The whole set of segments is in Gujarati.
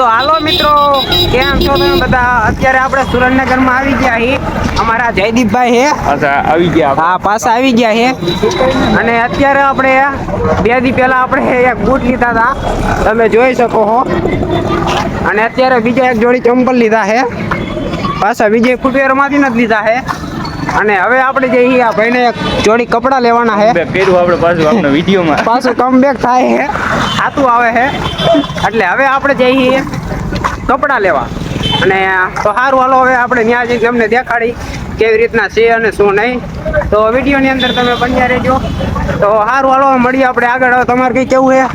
તો હાલો મિત્રો કેમ છો તમે બધા? અત્યારે આપણે સુરેન્દ્રનગરમાં આવી ગયા છીએ અમારા જયદીપભાઈ હે. અચ્છા આવી ગયા હા પાછા આવી ગયા છે અને અત્યારે આપણે બે દી પહેલા આપણે એક બૂટ લીધા હતા. તમે જોઈ શકો હો. અને અત્યારે બીજા એક જોડી ચંપલ લીધા છે પાછા બીજે ફૂટવેરમાંથી નથી લીધા છે અને હવે આપણે જઈએ આ ભાઈને જોડી કપડાં લેવાના છે બે આપણે પાછું આપણે વિડીયોમાં. પાછું કમબેક થાય છે ખાતું આવે છે એટલે હવે આપણે જઈએ કપડાં લેવા. અને તો સારું હાલો હવે આપણે ત્યાં જઈને તમને દેખાડી કેવી રીતના છે અને શું નહીં. તો વિડીયોની અંદર તમે બન્યા રહેજો. તો સારું હાલો મળીએ આપણે આગળ. હવે તમારે કઈ કેવું છે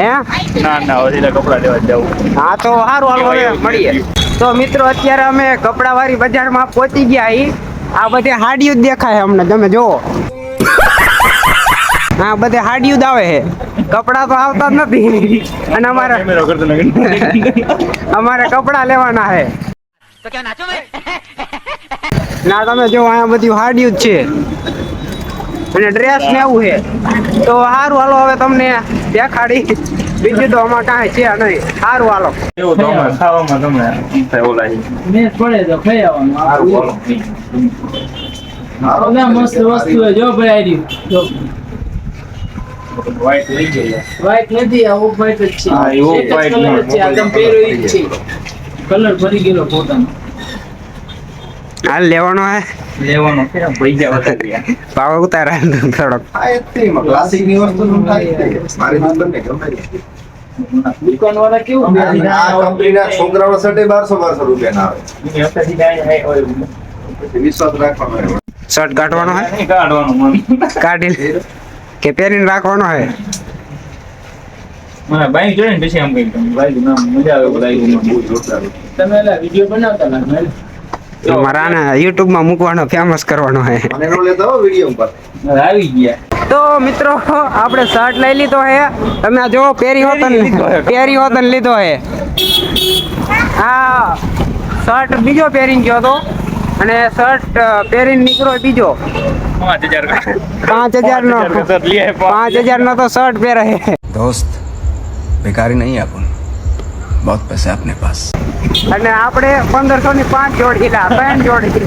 હે? ના ના હજી તો લેવા જવું હા તો સારું હાલો હવે મળીએ. તો મિત્રો અત્યારે અમે કપડાવાળી બજારમાં પહોંચી ગયા અહીં આ બધે હાડિયું જ દેખાય અમને તમે જુઓ. હા બધે હાડિયું જ આવે છે. કપડા તો આવતા જ નથી. અને અમારે અમારે કપડા લેવાના છે. ના તમે જો અહીંયા બધું હાડિયું જ છે. અને ડ્રેસ ને એવું છે. તો સારું હાલો હવે તમને દેખાડી. બીજું તો આમાં કાંઈ છે નહીં. સારું હાલો. એવું તો ખાવામાં તમને થાય ઓલા પડે તો ખાઈ આવવાનું. સારું બોલો. બધા મસ્ત વસ્તુ છે જો ભાઈ આરી જો. White લઈ ગયા. વ્હાઈટ નથી આ ઓફ વ્હાઈટ જ છે. હા, એ off એક જ white colour જ છે આ તમે પહેર્યો ઈ છે. કલર ભરી ગયેલો ફોટાનો હાલ લેવાનો હે. લેવાનો છે પૈસા વધારે. ભાવ ઉતારા થોડોક. ક્લાસિકની વસ્તુ મારી દુકાનને ગમે દુકાન વાળા કેવું આ કંપનીના છોકરાઓ સટે બારસો બારસો રૂપિયા આવે. વિશ્વાસ રાખવાનો હોય. શર્ટ કાઢવાનો હે કાઢવાનો. કાઢી કે પહેરીને રાખવાનો હે મને બાઈક જોડે ને પછી આમ કઈ બાઈક નામ મજા આવે બધા બહુ જોરદાર. તમે વીડિયો બનાવતા લાગે મારા યુટ્યુબમાં મૂકવાનો ફેમસ કરવાનો હે. તો મિત્રો આપણે શર્ટ લઈ લીધો હે. તમે જો પેરી હોતન પેરી હોતન લીધો હે. આ શર્ટ બીજો પહેરીને ગયો તો અને શર્ટ પહેરીને નીકળો બીજો. પાંચ હજાર નો. પાંચ હજાર નો. તો શર્ટ પહેરે. દોસ્ત ભિખારી નહીં આપણને बहुत पैसे हैं अपने पास અને આપણે પંદરસો ની પાંચ જોડી લા ત્રણ જોડી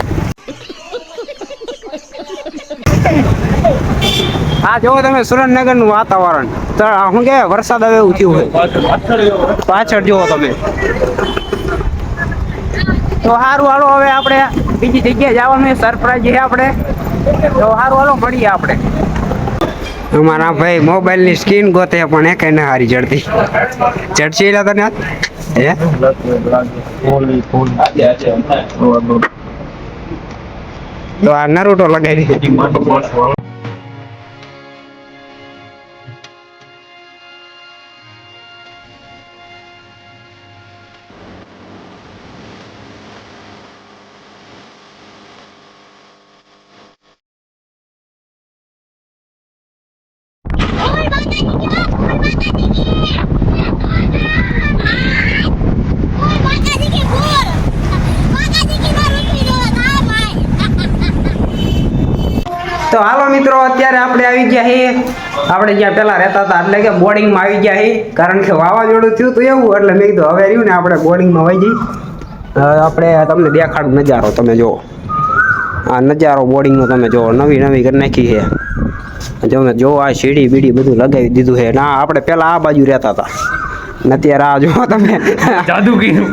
આ જોવો તમે સુરેન્દ્રનગર નું વાતાવરણ તો આ શું કે વરસાદ આવે એવું થયું હોય પાછળ જુઓ તમે તો સારું હાલો હવે આપણે બીજી જગ્યાએ જવાનું છે સરપ્રાઈઝ છે આપણે તો સારું હાલો મળીએ આપણે અમારા ભાઈ મોબાઈલની સ્ક્રીન ગોતે પણ એ કઈ ના હારી ચડતી. ચડશે એલા તને હે? તો આ નરુટો લગાવી મિત્રો અત્યારે આપણે આવી ગયા છીએ. આપણે જ્યાં પેલા રહેતા હતા એટલે કે બોર્ડિંગમાં આવી ગયા છીએ. કારણ કે વાવાઝોડું થયું તો એવું એટલે મેં કીધું હવે રહ્યું ને આપણે બોર્ડિંગમાં વહી જઈ આપણે તમને દેખાડું નજારો તમે જુઓ. આ નજારો બોર્ડિંગનો તમે જુઓ. નવી નવી કરી નાખી છે. તમે જો આ સીડી બીડી બધું લગાવી દીધું છે. ના આપણે પેલા આ બાજુ રહેતા હતા. ને અત્યારે આ જુઓ તમે. જાદુ કીધું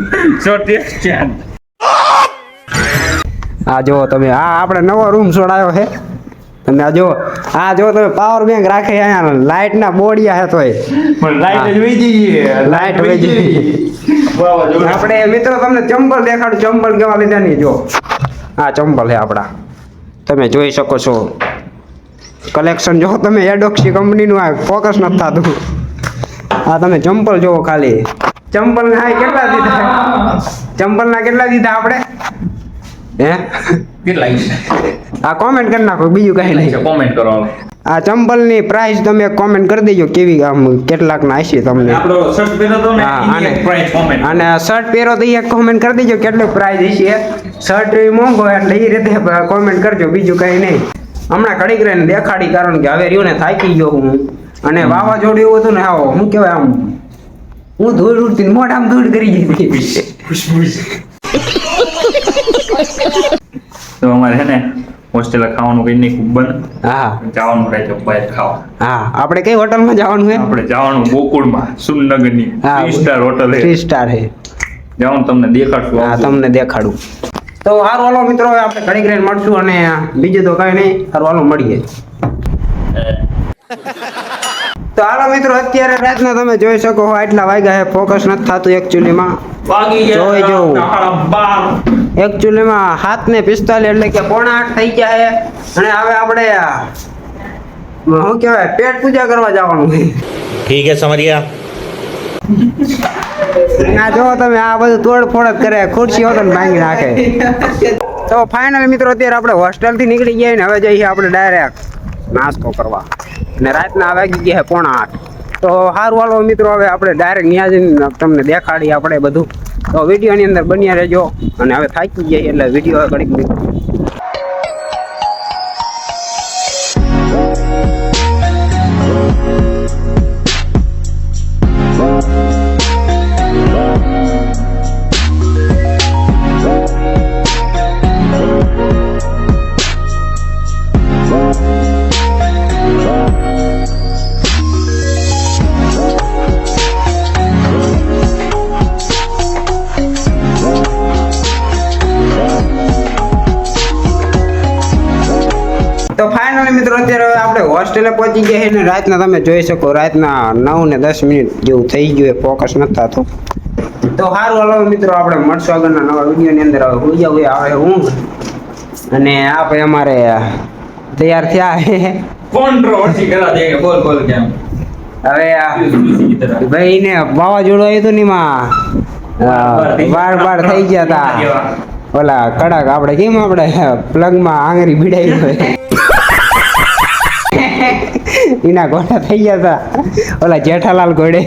આ જુઓ તમે. આ આપણે નવો રૂમ છોડાયો છે. તમે આ જો આ જો તમે પાવર બેંક રાખે અહીંયા લાઈટ ના બોડિયા હે તોય. પણ લાઈટ વહી જઈએ લાઇટ વહી જઈ આપણે મિત્રો તમને ચંપલ દેખાડું ચંબલ કેવા લીધા નહીં જો. આ ચંપલ હે આપણા. તમે જોઈ શકો છો. કલેક્શન જો તમે એડોક્સી કંપનીનું આ ફોકસ નથી થતું. આ તમે ચંપલ જોવો ખાલી. ચંપલ ના કેટલા દીધા ચંપલ ના કેટલા દીધા આપણે? હે? કેટલા આ કોમેન્ટ કરી નાખો બીજું કઈ નહીં. કોમેન્ટ કરો આ ચંપલની પ્રાઇસ તમે કોમેન્ટ કરી દેજો કેવી આમ કેટલાક ના હશે તમને. આપણો શર્ટ પહેરો તો ને હા, આને- એક price અને શર્ટ પહેરો તો એ કોમેન્ટ કરી દેજો કેટલો પ્રાઇસ હશે. શર્ટ મોંઘો એટલે એ રીતે કોમેન્ટ કરજો બીજું કઈ નહીં. હમણાં ઘડીક રહીને દેખાડી કારણ કે હવે રહ્યું ને થાકી ગયો હું. અને વાવાઝોડું એવું હતું ને આવો શું કહેવાય આમ હું ધૂળ ઉડતી મોઢામાં ધૂળ કરી દીધી. તો અમારે છે ને હોસ્ટેલ ખાવાનું કઈ નહીં ખૂબ બંધ હા. જવાનું રહે છે બહાર ખાવા. હા આપણે કઈ હોટલમાં જવાનું છે આપણે જવાનું ગોકુળમાં સુરનગરની three star hotel three star છે જવાનું તમને દેખાડશું હા તમને દેખાડું. તો હારું હાલો મિત્રો હવે આપણે ઘણી રહીને મળશું અને બીજું તો કઈ નહીં. હારું હાલો મળીએ. તો હાલો મિત્રો અત્યારે રાતના તમે જોઈ શકો છો આટલા વાગ્યા છે ફોકસ નથી થતું એકચ્યુઅલીમાં વાગી ગયા. જોઈ જોઉં. રાતના સાડા બાર. એકચ્યુઅલીમાં હાથ ને પિસ્તાલીસ એટલે કે પોણા આઠ થઈ ગયા છે અને હવે આપણે શું કહેવાય પેટ પૂજા કરવા જવાનું ઠીક છે સમરિયા ના જો તમે આ બધું તોડફોડ જ કરે ખુરશીઓ તો ભાંગી નાખે તો ફાઇનલ મિત્રો અત્યારે આપણે હોસ્ટેલથી નીકળી ગયા ને હવે જઈએ આપણે ડાયરેક્ટ નાસ્તો કરવા અને રાતના વાગી ગયા પોણા આઠ તો સારું હાલો મિત્રો હવે આપણે ડાયરેક્ટ ત્યાં જઈને તમને દેખાડીએ આપણે બધું તો વિડીયોની અંદર બન્યા રહેજો. અને હવે થાકી જઈએ એટલે વીડિયો ઘડીક મિત્રો મિત્રો અત્યારે આપણે હોસ્ટેલે પહોંચી ગયા છે ને રાતના તમે જોઈ શકો રાતના નવ ને દસ મિનિટ જેવું થઈ ગયું ફોકસ નથી થતો. તો સારું હલો મિત્રો આપણે મળશું આગળના નવા વિડીયોની અંદર. હવે હુઈ હોય આવે હું. અને આ ભાઈ અમારે તૈયાર થયા છે. કોન્ટ્રોવર્સી કરા દે બોલ બોલ કેમ? હવે ભાઈ ને વાવાઝોડું આવ્યું હતું ને એમાં. બાર બાર થઈ ગયા હતા ઓલા કડક આપણે કેમ આપણે પ્લગમાં આંગળી ભીડાઈ હોય? એના ઘોડા થઈ ગયા હતા ઓલા જેઠાલાલ ઘોડે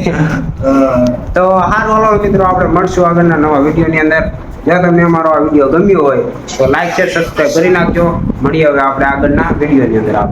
તો સારું ઓલો મિત્રો, આપણે મળશું આગળના નવા વિડીયોની અંદર. જો તમને અમારો આ વીડિયો ગમ્યો હોય, તો લાઈક શેર સબસ્ક્રાઈબ કરી નાખજો. મળીએ હવે આપણે આગળના વિડીયોની અંદર. આપ